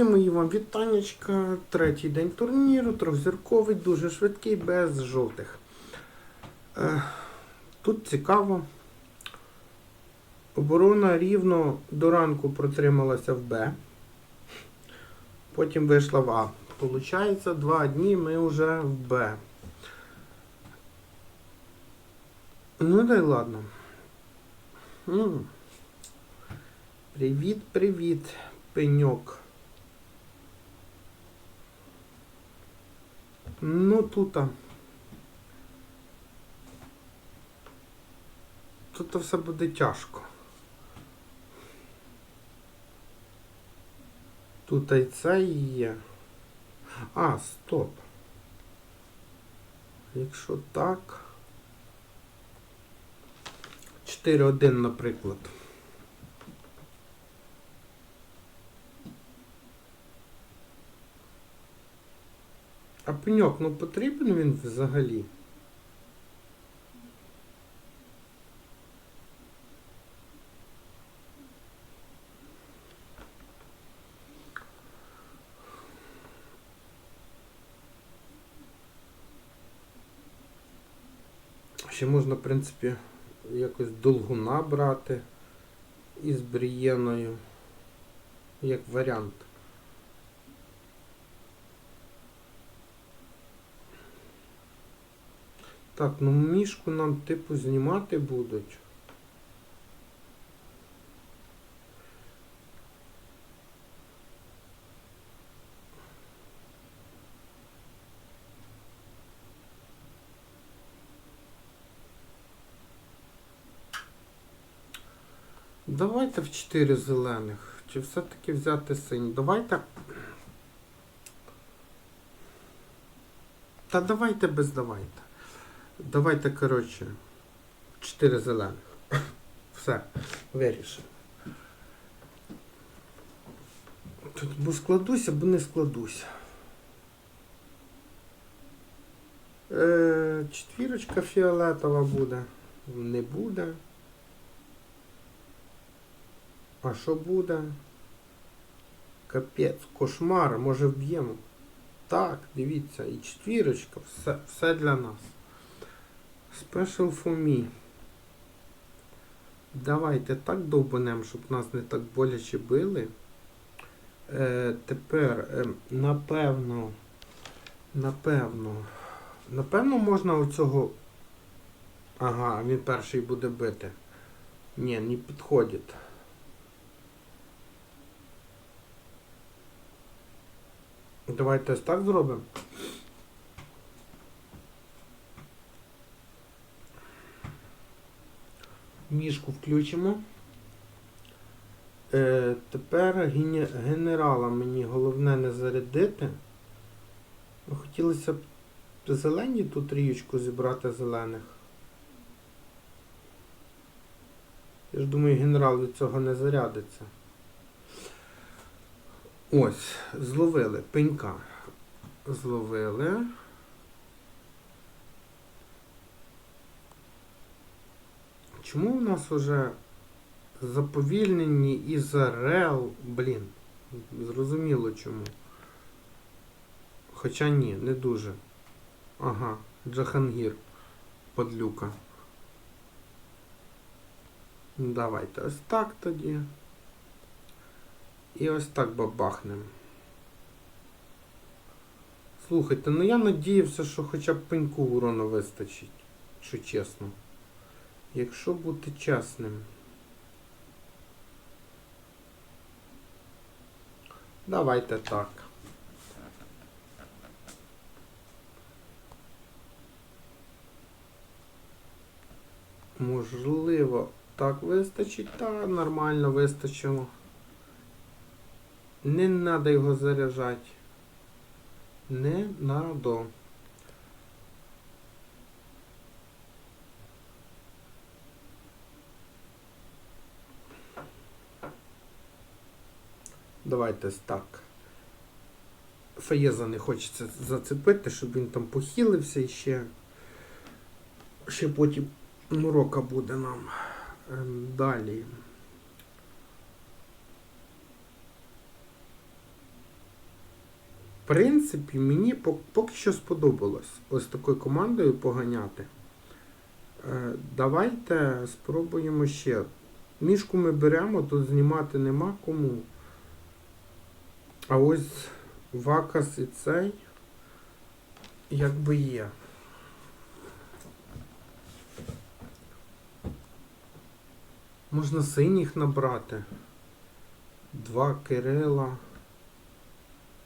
Друзі, мої вам вітанечка. Третій день турніру, трьохзірковий, дуже швидкий, без жовтих. Е, тут цікаво. Оборона рівно до ранку протрималася в Б. Потім вийшла в А. Получається, два дні ми вже в Б. Ну да й ладно. Привіт, привіт, пеньок. Ну тут. Тут все буде тяжко. Тут і це є. А, стоп. Якщо так. 4-1, наприклад. А пеньок, ну потрібен він взагалі? Ще можна, в принципі, якось долгуна брати із брієною, як варіант. Так, ну мішку нам типу знімати будуть. Давайте в 4 зелених. Чи все-таки взяти синій? Давайте. Та давайте без давайте. Давайте, коротше, 4 зелених. Все, вирішив. Тут або складусь, або не складусь. Е, четвірочка фіолетова буде. Не буде. А що буде? Капець, кошмар, може вб'ємо. Так, дивіться, і четвірочка, все, все для нас. Special for me. Давайте так довбанем, щоб нас не так боляче били. Е, тепер, е, напевно, напевно, напевно, можна оцього. Ага, він перший буде бити. Ні, не підходить. Давайте ось так зробимо. Мішку включимо. Е, тепер генерала мені головне не зарядити. Хотілося б зелені ту трієчку зібрати зелених. Я ж думаю, генерал від цього не зарядиться. Ось, зловили пенька. Зловили. Чому в нас уже заповільнені із рел, блін, зрозуміло чому. Хоча ні, не дуже. Ага, Джахангір, подлюка. Давайте ось так тоді. І ось так бабахнем. Слухайте, ну я надіявся, що хоча б пеньку урону вистачить, якщо чесно. Якщо бути чесним. Давайте так. Можливо, так вистачить, та нормально вистачило. Не надо його заряджати. Не надо. Давайте так. Фаєза не хочеться зацепити, щоб він там похилився і ще, ще потім урока буде нам. Ем, Далі. принципі, мені поки що сподобалось ось такою командою поганяти. Е, Давайте спробуємо ще. Мішку ми беремо, тут знімати нема кому. А ось Вакас і цей якби є. Можна синіх набрати. Два Кирила,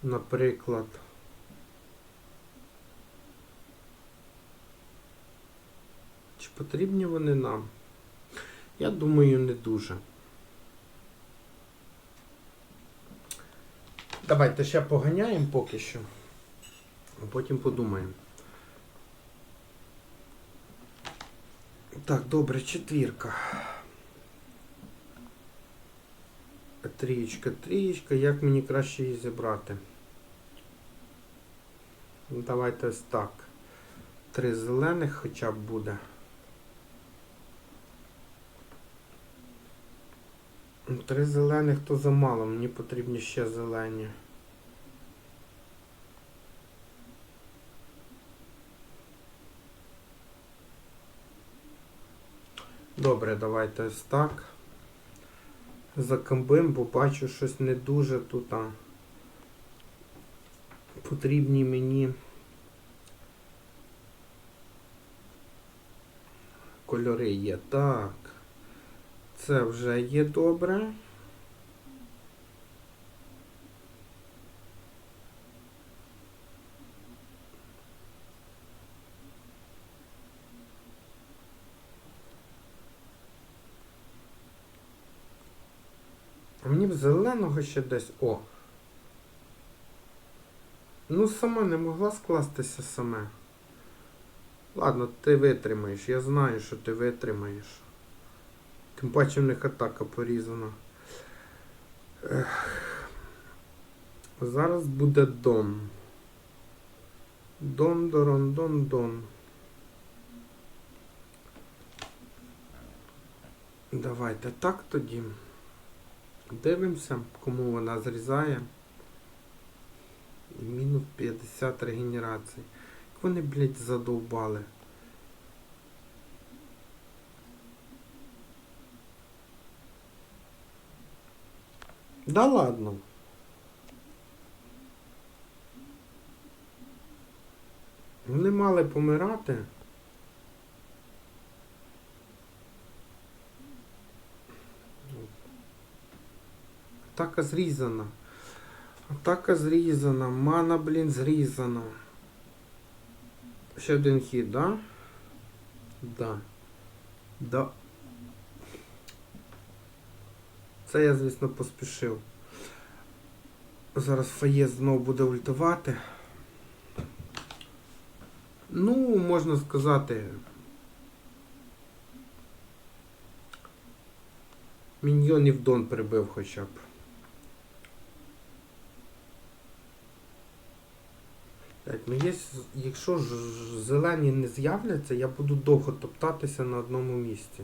наприклад. Чи потрібні вони нам? Я думаю, не дуже. Давайте ще поганяємо поки що, а потім подумаємо. Так, добре, четвірка. Трієчка, трієчка. Як мені краще її зібрати? Давайте ось так. Три зелених хоча б буде. Три зелених то замало, мені потрібні ще зелені. Добре, давайте ось так. Закамбим, бо бачу щось не дуже тут. А, потрібні мені кольори є. Так. Це вже є добре. Мені б зеленого ще десь. О. Ну, сама не могла скластися саме. Ладно, ти витримаєш. Я знаю, що ти витримаєш. Тим паче в них атака порізана. Ех. Зараз буде Дон. Дон, Дорон, Дон, Дон. Давайте так тоді. Дивимося, кому вона зрізає. Мінус 50 регенерації. Як вони, блядь, задовбали. Да ладно. Вони мали помирати. Атака зрізана. Атака зрізана. Мана, блін, зрізана. Ще один хід, да? Да. Да. Це я, звісно, поспішив. Зараз Фаєс знову буде ультувати. Ну, можна сказати. Міньйонів Дон прибив хоча б. Так, ну є, якщо ж зелені не з'являться, я буду довго топтатися на одному місці.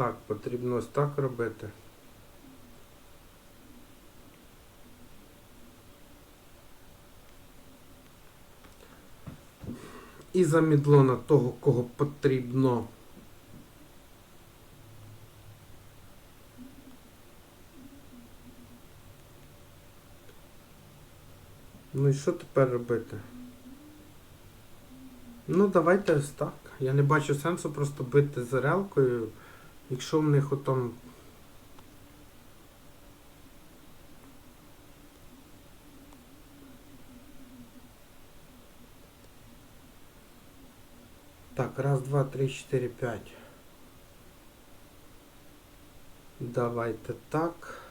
Так, потрібно ось так робити. І замідло на того, кого потрібно. Ну і що тепер робити? Ну, давайте ось так. Я не бачу сенсу просто бити зарелкою, якщо в них отом. Так, раз, два, три, чотири, п'ять. Давайте так.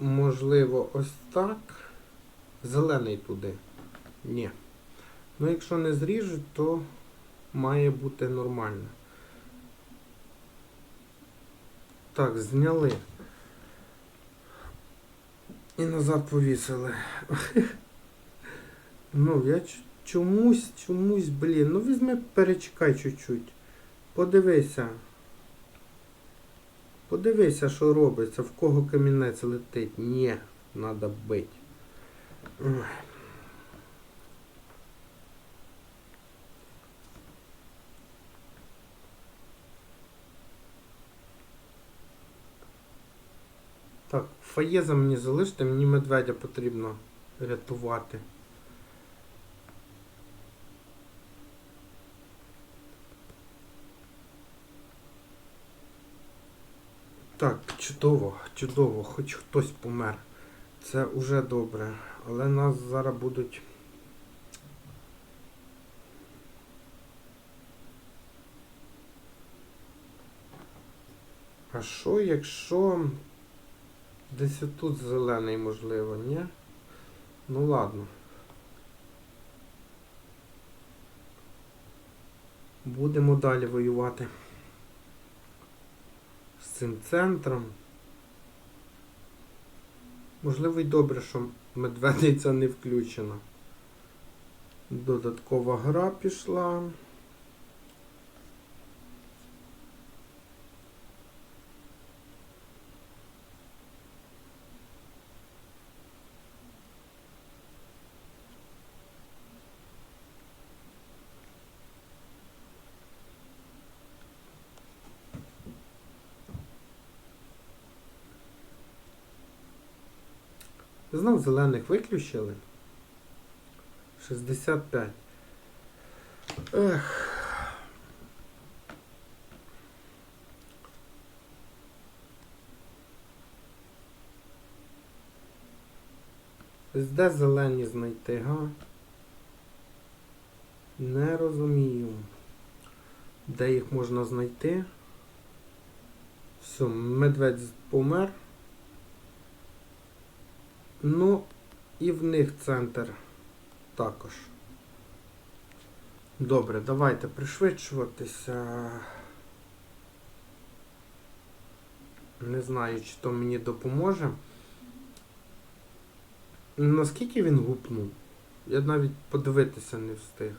можливо, ось так. Зелений туди. Ні. Ну, якщо не зріжуть, то має бути нормально. Так, зняли. І назад повісили. Ну, я чомусь, чомусь, блін. Ну візьми, перечекай чуть-чуть. Подивися. Подивися, що робиться, в кого камінець летить. Ні, треба бить. Так, фаєза мені залиште, мені медведя потрібно рятувати. Так, чудово, чудово, хоч хтось помер. Це уже добре. Але нас зараз будуть. А що, якщо десь тут зелений, можливо, ні? Ну ладно. Будемо далі воювати цим центром. Можливо, й добре, що медведиця не включена. Додаткова гра пішла. Знов зелених виключили. 65. Ех. Де зелені знайти, га? Не розумію. Де їх можна знайти? Все, медведь помер. Ну, і в них центр також. Добре, давайте пришвидшуватися. Не знаю, чи то мені допоможе. Наскільки він гупнув? Я навіть подивитися не встиг.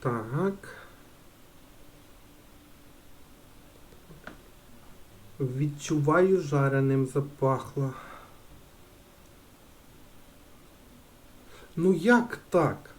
Так. Відчуваю жареним запахло. Ну як так?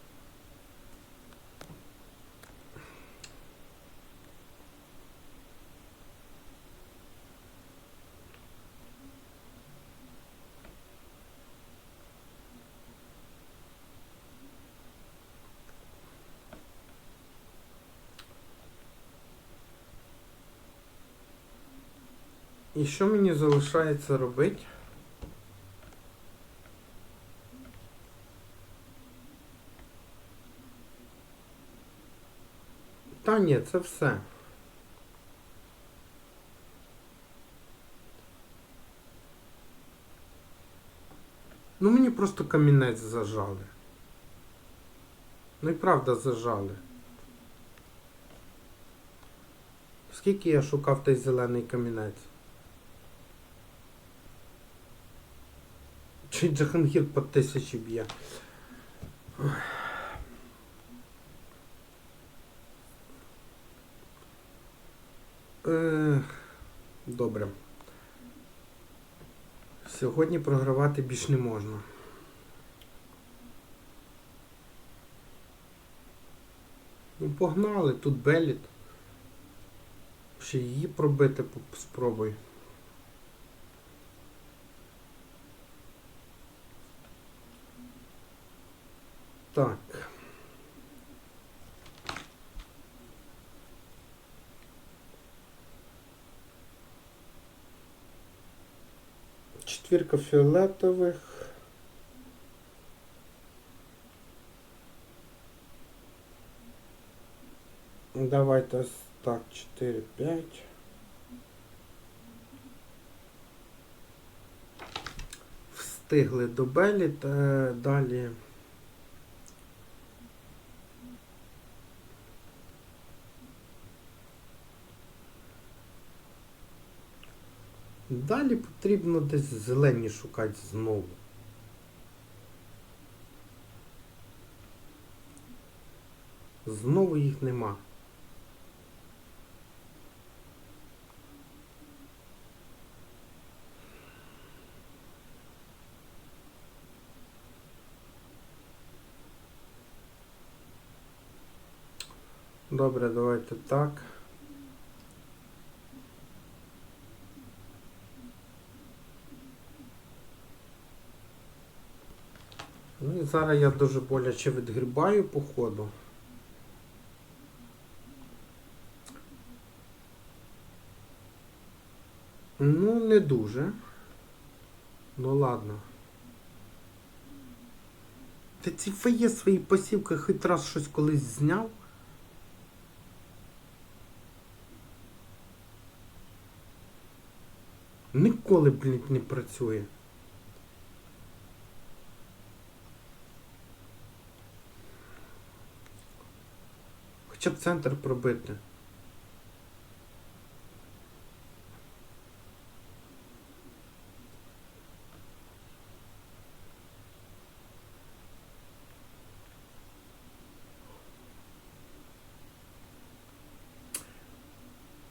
І що мені залишається робити? Та ні, це все. Ну мені просто камінець зажали. Ну і правда зажали. Скільки я шукав той зелений камінець? Чи Джахангір по тисячі б'є? Добре. Сьогодні програвати більш не можна. Ну погнали, тут Беліт. Ще її пробити спробуй. Так. Четвірка фіолетових. Давайте так, 4, 5. Встигли до Белі та далі. Далі потрібно десь зелені шукати знову. Знову їх нема. Добре, давайте так. Ну і зараз я дуже боляче відгрібаю по ходу. Ну, не дуже. Ну ладно. Та ці феє свої посівки хоч раз щось колись зняв. Ніколи, блін, не працює. Хоча б центр пробити.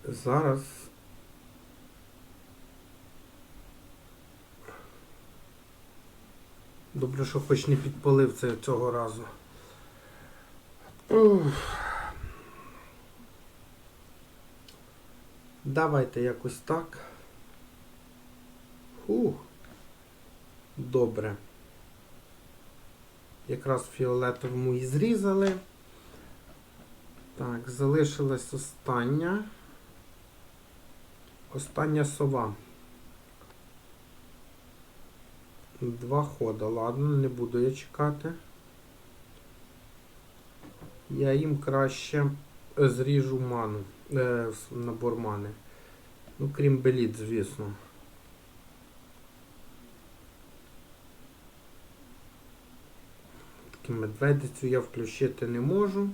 Зараз. Добре, що хоч не підпалив це цього разу. Ух. Давайте якось так. Фух. Добре. Якраз фіолетовому і зрізали. Так, залишилась остання. Остання сова. Два хода. Ладно, не буду я чекати. Я їм краще зріжу ману. Е, набор мани. Ну, крім беліт, звісно. Такі медведицю я включити не можу.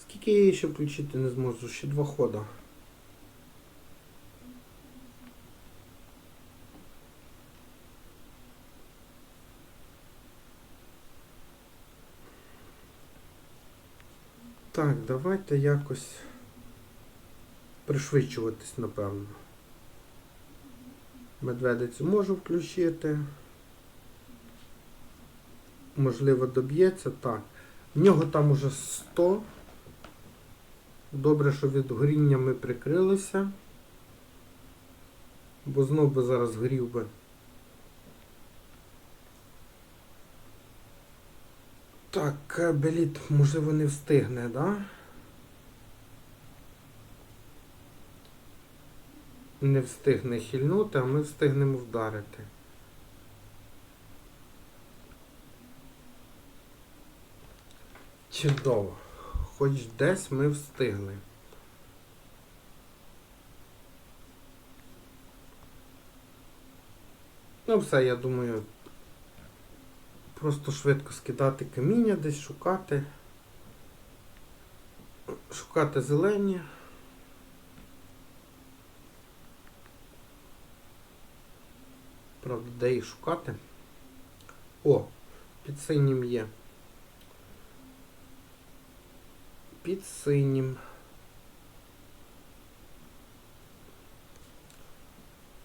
Скільки я її ще включити не зможу? Ще два хода. Так, давайте якось пришвидшуватись, напевно. Медведицю можу включити. Можливо, доб'ється. Так. В нього там уже 100. Добре, що від горіння ми прикрилися. Бо знов би зараз горів би. Так, беліт, можливо, не встигне, да? Не встигне хильнути, а ми встигнемо вдарити. Чудово. Хоч десь ми встигли. Ну все, я думаю, просто швидко скидати каміння, десь шукати. Шукати зелені. Правда, де їх шукати? О, під синім є. Під синім.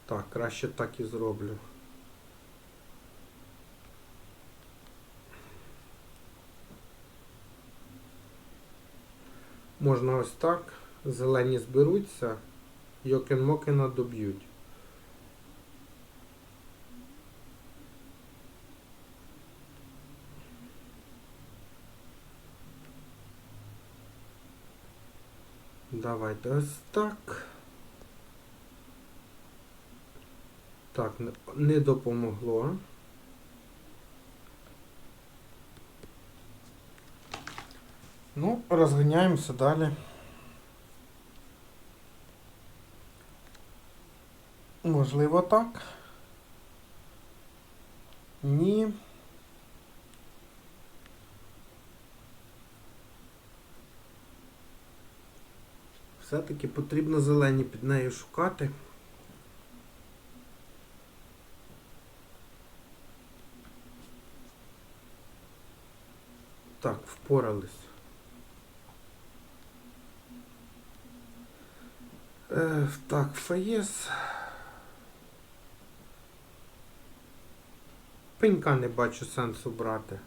Так, краще так і зроблю. Можна ось так. Зелені зберуться, Йокен-Мокена доб'ють. Давайте ось так. Так, не- допомогло. Ну, розганяємося далі. Можливо, так. Ні. Все-таки потрібно зелені під нею шукати. Так, впорались. Е, так, Фаєс. Пенька не бачу сенсу брати.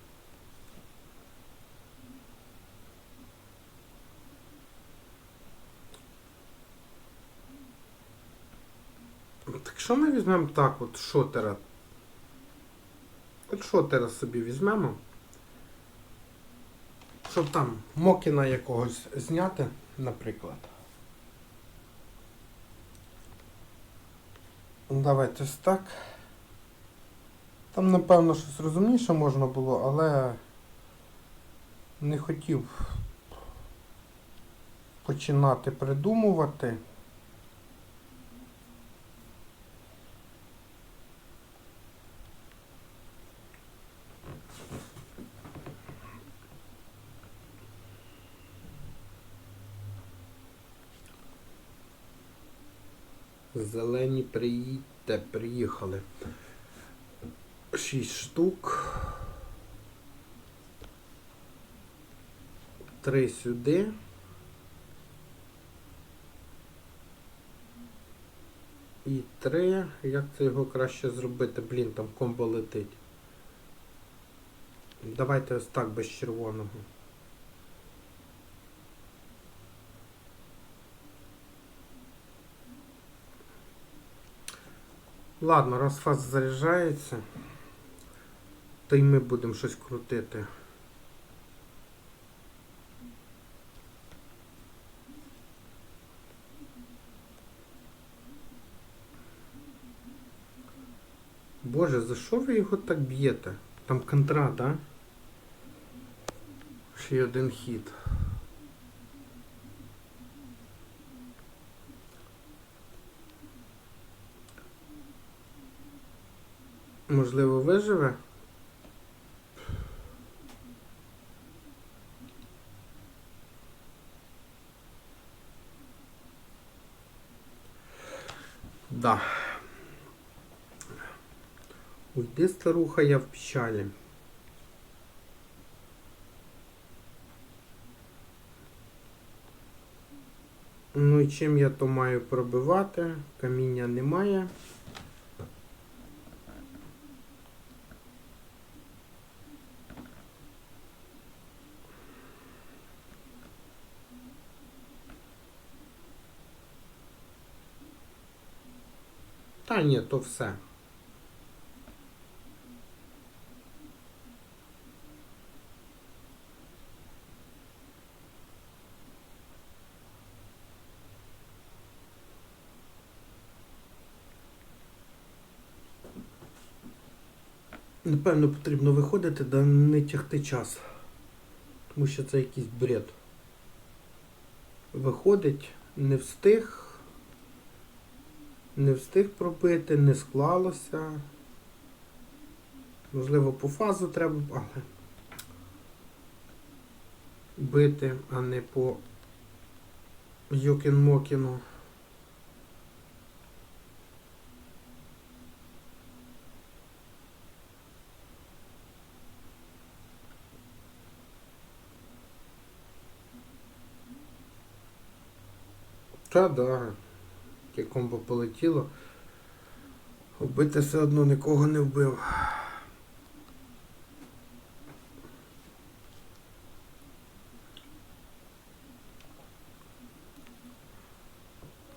Так що ми візьмемо так, от шотера? От шотера собі візьмемо. Щоб там Мокіна якогось зняти, наприклад. Давайте ось так. Там, напевно, щось розумніше можна було, але не хотів починати придумувати. Зелені приїдьте, приїхали. Шість штук. Три сюди. І три. Як це його краще зробити? Блін, там комбо летить. Давайте ось так без червоного. Ладно, раз фаз заряджається, то й ми будемо щось крутити. Боже, за що ви його так б'єте? Там контра, да? Ще й один хід. Можливо, виживе? Да. Уйди, старуха, я в печалі. Ну і чим я то маю пробивати? Каміння немає. Та ні, то все. Напевно, потрібно виходити, да не тягти час. Тому що це якийсь бред. Виходить, не встиг. Не встиг пробити, не склалося. Можливо, по фазу треба, але бити, а не по Йокін-Мокіну. Та да, яке комбо полетіло. Вбити все одно нікого не вбив.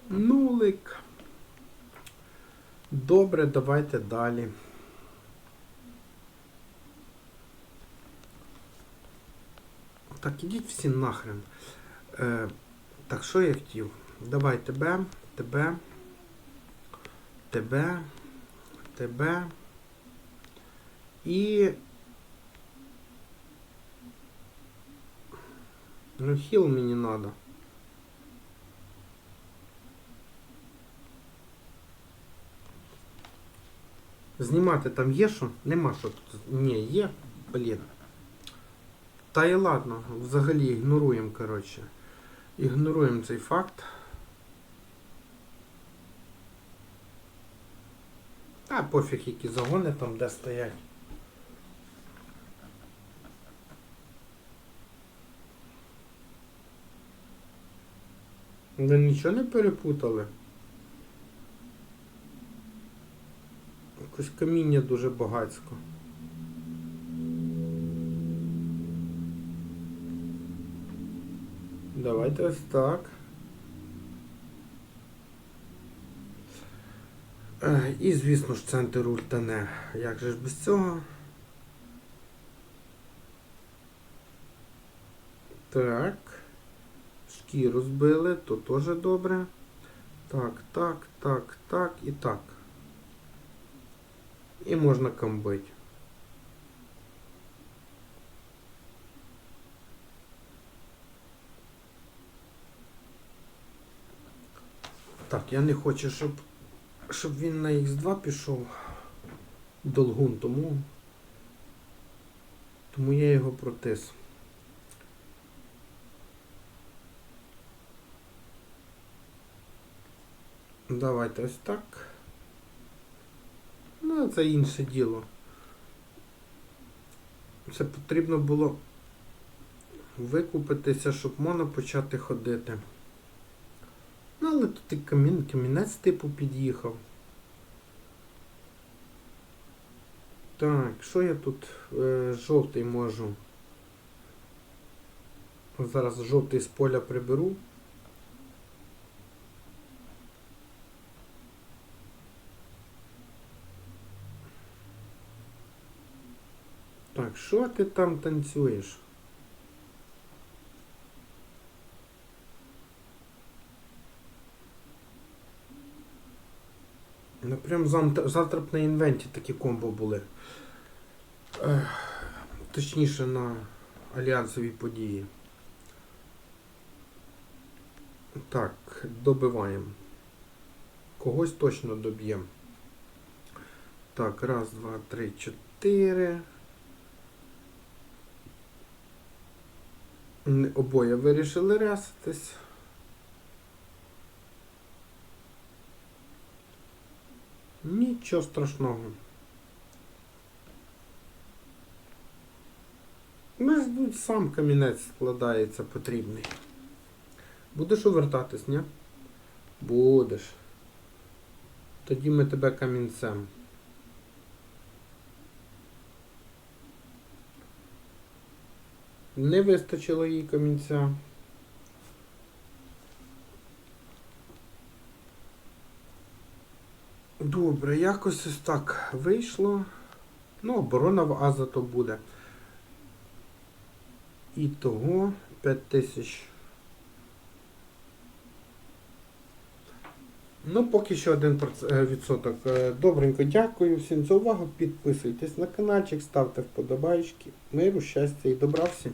Нулик. Добре, давайте далі. Так, ідіть всі нахрен. Е, так, що я хотів? Давай тебе, тебе, тебе, тебе і Ну хіл мені надо. Знімати там є що? Нема що тут. Ні, є. Блін. Та і ладно, взагалі ігноруємо, коротше. Ігноруємо цей факт. Пофіг, які загони там де стоять. Ви нічого не перепутали? Якось каміння дуже багатсько. Давайте ось так. І, звісно ж, центр ультане. Як же ж без цього? Так. Шкіру збили, то теж добре. Так, так, так, так і так. І можна камбить. Так, я не хочу, щоб, щоб він на Х2 пішов долгун, тому, тому я його протис. Давайте ось так. Ну, це інше діло. Це потрібно було викупитися, щоб можна почати ходити. Ну, але тут і камін, камінець типу під'їхав. Так, що я тут е, жовтий можу? Зараз жовтий з поля приберу. Так, що ти там танцюєш? Ну прям завтра, б на інвенті такі комбо були. Точніше на альянсові події. Так, добиваємо. Когось точно доб'ємо. Так, раз, два, три, чотири. Обоє вирішили рясатись. Нічого страшного. Ми ж сам камінець складається потрібний. Будеш увертатись, ні? Будеш. Тоді ми тебе камінцем. Не вистачило їй камінця. Добре, якось ось так вийшло. Ну, оборона в А зато буде. І того 5000. Ну, поки що 1% відсоток. Е, Добренько, дякую всім за увагу. Підписуйтесь на каналчик, ставте вподобайки. Миру, щастя і добра всім.